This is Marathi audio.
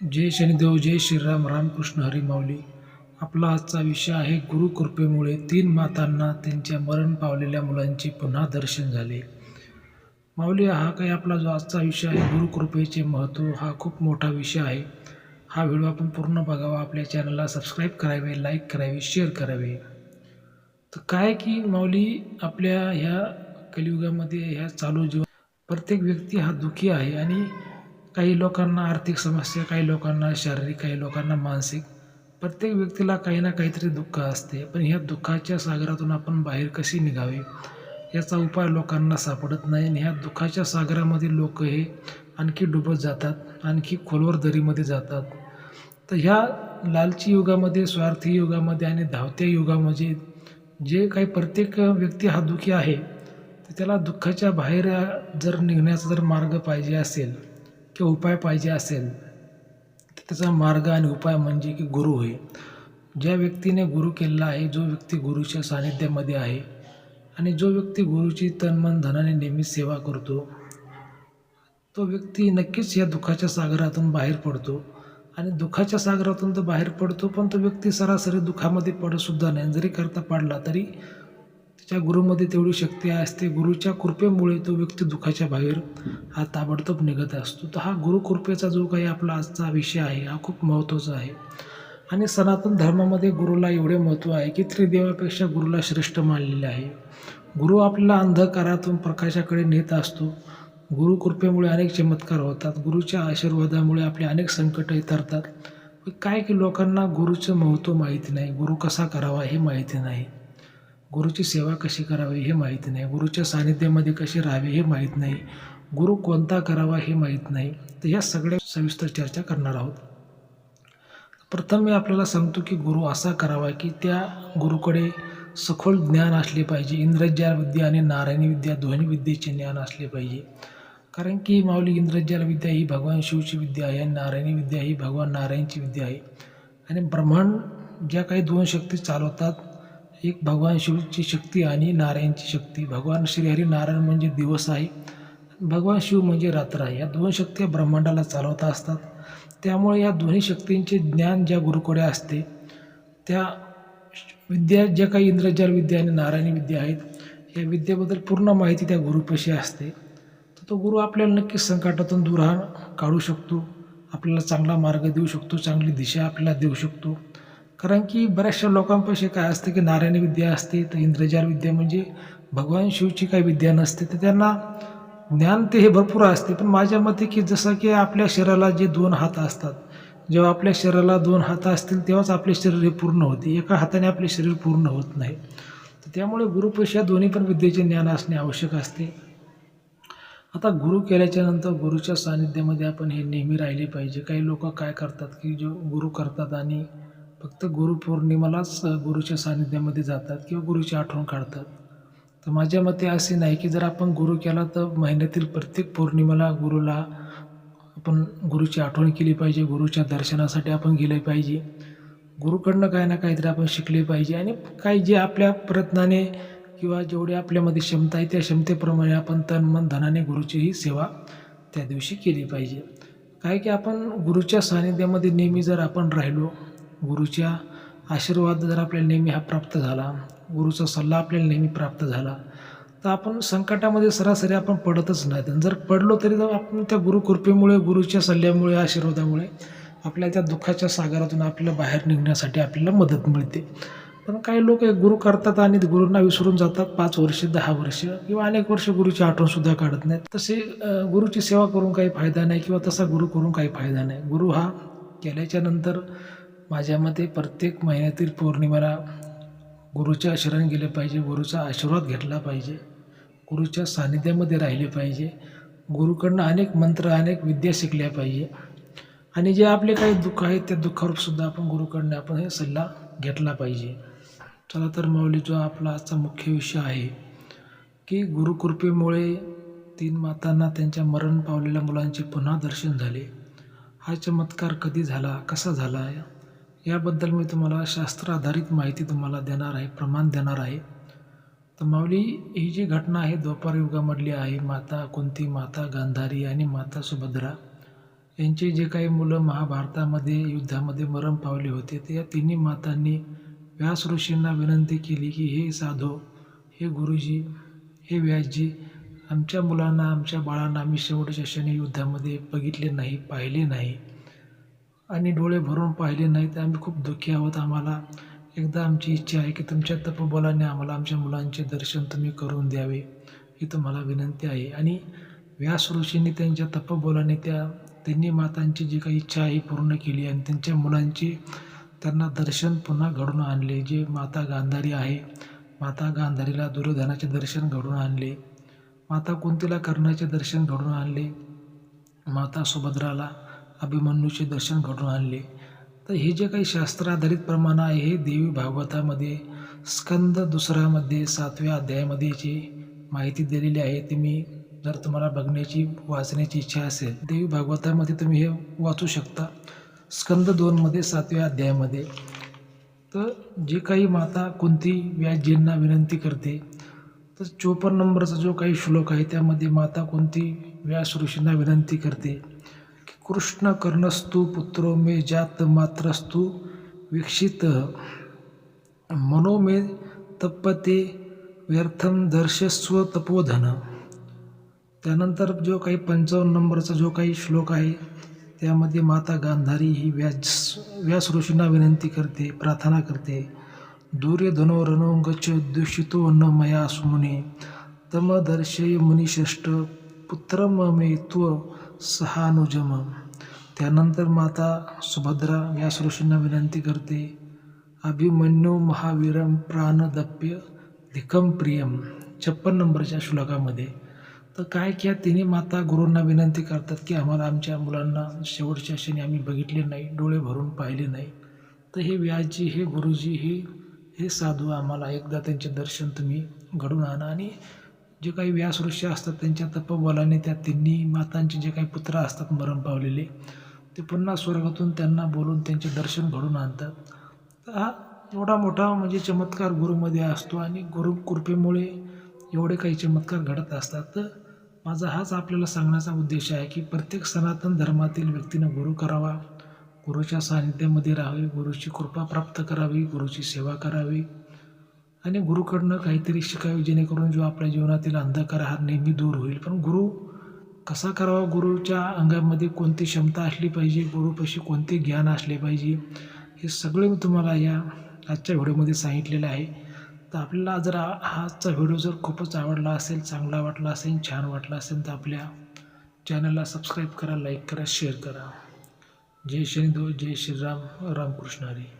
जय शनिदेव जय श्रीराम रामकृष्ण हरी माऊली. आपला आजचा विषय आहे गुरुकृपेमुळे तीन मातांना त्यांच्या मरण पावलेल्या मुलांचे पुन्हा दर्शन झाले. माऊली हा काही आपला जो आजचा विषय आहे गुरुकृपेचे महत्त्व हा खूप मोठा विषय आहे. हा व्हिडिओ आपण पूर्ण बघावा आपल्या चॅनलला सबस्क्राईब करावे लाईक करावे शेअर करावे. तर काय की माऊली आपल्या ह्या कलियुगामध्ये ह्या चालू जीवन प्रत्येक व्यक्ती हा दुःखी आहे आणि काही लोकांना आर्थिक समस्या काही लोकांना शारीरिक काही लोकांना मानसिक प्रत्येक व्यक्तीला काही ना काहीतरी दुःख असते. पण ह्या दुःखाच्या सागरातून आपण बाहेर कशी निघावे? याचा उपाय लोकांना सापडत नाही आणि ह्या दुःखाच्या सागरामध्ये लोक हे आणखी डुबत जातात आणखी खोलवर दरीमध्ये जातात. तर ह्या लालची युगामध्ये स्वार्थी युगामध्ये आणि धावत्या युगामध्ये जे काही प्रत्येक व्यक्ती हा दुःखी आहे तर त्याला दुःखाच्या बाहेर जर निघण्याचा जर मार्ग पाहिजे असेल किंवा उपाय पाहिजे असेल तर त्याचा मार्ग आणि उपाय म्हणजे की गुरु होय. ज्या व्यक्तीने गुरु केलेला आहे जो व्यक्ती गुरुच्या सानिध्यामध्ये आहे आणि जो व्यक्ती गुरुची तन मन धनाने नेहमी सेवा करतो तो व्यक्ती नक्कीच या दुःखाच्या सागरातून बाहेर पडतो. आणि दुःखाच्या सागरातून तर बाहेर पडतो पण तो व्यक्ती सरासरी दुःखामध्ये पडतसुद्धा नाही. जरी करता पाडला तरी त्याच्या गुरुमध्ये तेवढी शक्ती असते. गुरुच्या कृपेमुळे तो व्यक्ती दुःखाच्या बाहेर हा ताबडतोब निघत असतो. तर हा गुरुकृपेचा जो काही आपला आजचा विषय आहे हा खूप महत्त्वाचा आहे. आणि सनातन धर्मामध्ये गुरुला एवढे महत्त्व आहे की त्रिदेवापेक्षा गुरुला श्रेष्ठ मानलेले आहे. गुरु आपल्याला अंधकारातून प्रकाशाकडे नेत असतो. गुरुकृपेमुळे अनेक चमत्कार होतात. गुरुच्या आशीर्वादामुळे आपले अनेक संकट इतरतात काय की लोकांना गुरुचं महत्त्व माहिती नाही. गुरु कसा करावा हे माहिती नाही. गुरुची सेवा कशी करावी हे माहीत नाही. गुरुच्या सानिध्यामध्ये कसे राहावे हे माहीत नाही. गुरु कोणता करावा हे माहीत नाही. तर ह्या सगळ्या सविस्तर चर्चा करणार आहोत. प्रथम मी आपल्याला सांगतो की गुरु असा करावा की त्या गुरुकडे सखोल ज्ञान असले पाहिजे. इंद्रजाल विद्या आणि नारायणी विद्या दोन्ही विद्येचे ज्ञान असले पाहिजे. कारण की माऊली इंद्रजाल विद्या ही भगवान शिवची विद्या आहे आणि नारायणी विद्या ही भगवान नारायणची विद्या आहे. आणि ब्रह्मांड ज्या काही दोन शक्ती चालवतात एक भगवान शिवची शक्ती आणि नारायणची शक्ती. भगवान श्रीहरी नारायण म्हणजे दिवस आहे. भगवान शिव म्हणजे रात्र आहे. या दोन शक्ती ब्रह्मांडाला चालवत असतात. त्यामुळे या दोन्ही शक्तींचे ज्ञान ज्या गुरुकडे असते त्या विद्या ज्या काही इंद्रजाल विद्या आणि नारायणी विद्या आहेत या विद्येबद्दल पूर्ण माहिती त्या गुरुपाशी असते. तर तो गुरु आपल्याला नक्कीच संकटातून दूर काढू शकतो. आपल्याला चांगला मार्ग देऊ शकतो चांगली दिशा आपल्याला देऊ शकतो. कारण की बऱ्याचशा लोकांपाशी काय असतं की नारायणी विद्या असते तर इंद्रजाल विद्या म्हणजे भगवान शिवची काही विद्या नसते तर त्यांना ज्ञान ते हे भरपूर असते. पण माझ्या मते की जसं की आपल्या शरीराला जे दोन हात असतात जेव्हा आपल्या शरीराला दोन हात असतील तेव्हाच आपले शरीर हे पूर्ण होते. एका हाताने आपले शरीर पूर्ण होत नाही. तर त्यामुळे गुरुपेक्षा दोन्ही पण विद्येचे ज्ञान असणे आवश्यक असते. आता गुरु केल्याच्यानंतर गुरुच्या सानिध्यामध्ये आपण हे नेहमी राहिले पाहिजे. काही लोक काय करतात की जो गुरु करतात आणि फक्त गुरुपौर्णिमालाच गुरुच्या सानिध्यामध्ये जातात किंवा गुरुची आठवण काढतात. तर माझ्या मते असे नाही की जर आपण गुरु केला तर महिन्यातील प्रत्येक पौर्णिमेला गुरुला आपण गुरुची आठवण केली पाहिजे गुरुच्या दर्शनासाठी आपण गेले पाहिजे. गुरुकडनं काही ना काहीतरी आपण शिकले पाहिजे आणि काही जे आपल्या प्रयत्नाने किंवा जेवढी आपल्यामध्ये क्षमता आहे त्या क्षमतेप्रमाणे आपण तन मन धनाने गुरुचीही सेवा त्या दिवशी केली पाहिजे. काय की आपण गुरुच्या सानिध्यामध्ये नेहमी जर आपण राहिलो गुरुच्या आशीर्वाद जर आपल्याला नेहमी हा प्राप्त झाला गुरुचा सल्ला आपल्याला नेहमी प्राप्त झाला तर आपण संकटामध्ये सरासरी आपण पडतच नाहीत. जर पडलो तरी तर आपण त्या गुरुकृपेमुळे गुरुच्या सल्ल्यामुळे आशीर्वादामुळे आपल्या त्या दुःखाच्या सागरातून आपल्याला बाहेर निघण्यासाठी आपल्याला मदत मिळते. पण काही लोक गुरु करतात आणि गुरूंना विसरून जातात. पाच वर्ष दहा वर्ष किंवा अनेक वर्ष गुरुची आठवणसुद्धा काढत नाहीत. तसे गुरुची सेवा करून काही फायदा नाही किंवा तसा गुरु करून काही फायदा नाही. गुरु हा केल्याच्यानंतर माझ्या मते प्रत्येक महिन्यातील पौर्णिमेला गुरुच्या शरण गेले पाहिजे गुरुचा आशीर्वाद घेतला पाहिजे गुरुच्या सानिध्यामध्ये राहिले पाहिजे गुरुकडनं अनेक मंत्र अनेक विद्या शिकल्या पाहिजे. आणि जे आपले काही दुःख आहेत त्या दुःखावर सुद्धा आपण गुरुकडनं आपण हे सल्ला घेतला पाहिजे. चला तर माऊली जो आपला आजचा मुख्य विषय आहे की गुरुकृपेमुळे तीन मातांना त्यांच्या मरण पावलेल्या मुलांचे पुन्हा दर्शन झाले. हा चमत्कार कधी झाला कसा झाला? याबद्दल मी तुम्हाला शास्त्र आधारित माहिती तुम्हाला देणार आहे प्रमाण देणार आहे. तर माऊली ही जी घटना आहे द्वापार युगामधली आहे माता कुंती माता गांधारी आणि माता सुभद्रा यांचे जे काही मुलं महाभारतामध्ये युद्धामध्ये मरण पावले होते ते या तिन्ही मातांनी व्यास ऋषींना विनंती केली की हे साधो हे गुरुजी हे व्यासजी आमच्या मुलांना आमच्या बाळांना आम्ही शेवटच्या क्षणी युद्धामध्ये बघितले नाही पाहिले नाही. आणि डोळे भरून पाहिले नाही तर आम्ही खूप दुःखी आहोत. आम्हाला एकदा आमची इच्छा आहे की तुमच्या तपोबलाने आम्हाला आमच्या मुलांचे दर्शन तुम्ही करून द्यावे ही तुम्हाला विनंती आहे. आणि व्यास ऋषींनी त्यांच्या तपबोलाने त्या त्यांनी मातांची जी काही इच्छा आहे पूर्ण केली आणि त्यांच्या मुलांची त्यांना दर्शन पुन्हा घडून आणले. जे माता गांधारी आहे माता गांधारीला दुर्योधनाचे दर्शन घडून आणले माता कुंतीला कर्णाचे दर्शन घडून आणले माता सुभद्राला अभिमन्यूचे दर्शन घडून आणले. तर हे जे काही शास्त्र आधारित प्रमाण आहे हे देवी भागवतामध्ये स्कंद दुसऱ्यामध्ये सातव्या अध्यायामध्ये जी माहिती दिलेली आहे ती मी जर तुम्हाला बघण्याची वाचण्याची इच्छा असेल देवी भागवतामध्ये तुम्ही हे वाचू शकता. स्कंद दोनमध्ये सातव्या अध्यायामध्ये. तर जे काही माता कोणती व्यासजींना विनंती करते तर चोपन्न नंबरचा जो काही श्लोक आहे त्यामध्ये माता कोणती व्यास ऋषींना विनंती करते कृष्ण कर्णस्तु पुत्रो मे जात मात्रस्तु वीक्षित। मनो मे तपते व्यर्थम दर्शस्व तपोधन। त्यानंतर जो काही पंचावन्न नंबरचा जो काही श्लोक आहे त्यामध्ये माता गांधारी ही व्यास व्यास ऋषींना विनंती करते प्रार्थना करते दूर्यधनो रनोंगच दूषितो न मया सुमुने। तम दर्शय मुनिश्रेष्ठ पुत्र मे त्व सहानुजम. त्यानंतर माता सुभद्रा व्यास ऋषींना विनंती करते अभिमन्यू महावीरम प्राणदप्य धिकम प्रियम छप्पन नंबरच्या श्लोकामध्ये. तर काय की तिन्ही माता गुरूंना विनंती करतात की आम्हाला आमच्या मुलांना शेवटच्या क्षणी आम्ही बघितले नाही डोळे भरून पाहिले नाही. तर हे व्याजी हे गुरुजी हे हे साधू आम्हाला एकदा त्यांचे दर्शन तुम्ही घडून आणा आणि जे काही व्यास असतात त्यांच्या तपबलाने त्या तिन्ही मातांचे जे काही पुत्र असतात मरण पावलेले ते पुन्हा स्वर्गातून त्यांना बोलून त्यांचे दर्शन घडून आणतात. तर हा एवढा मोठा म्हणजे चमत्कार गुरुमध्ये असतो आणि गुरु कृपेमुळे एवढे काही चमत्कार घडत असतात. तर माझा हाच आपल्याला सांगण्याचा उद्देश आहे की प्रत्येक सनातन धर्मातील व्यक्तीनं गुरु करावा गुरुच्या सानिध्यामध्ये राहावे गुरुची कृपा प्राप्त करावी गुरुची सेवा करावी. आणि गुरुकडनं काहीतरी शिकावे जेणेकरून जो आपल्या जीवनातील अंधकार हा नेहमी दूर होईल. पण गुरु कसा करावा? गुरुच्या अंगामध्ये कोणती क्षमता असली पाहिजे? गुरुपाशी कोणते ज्ञान असले पाहिजे? हे सगळे मी तुम्हाला या आजच्या व्हिडिओमध्ये सांगितलेलं आहे. तर आपल्याला जर हा आजचा व्हिडिओ जर खूपच आवडला असेल चांगला वाटला असेल छान वाटला असेल तर आपल्या चॅनलला सबस्क्राईब करा लाईक करा शेअर करा. जय श्री जय श्रीराम रामकृष्ण हरी.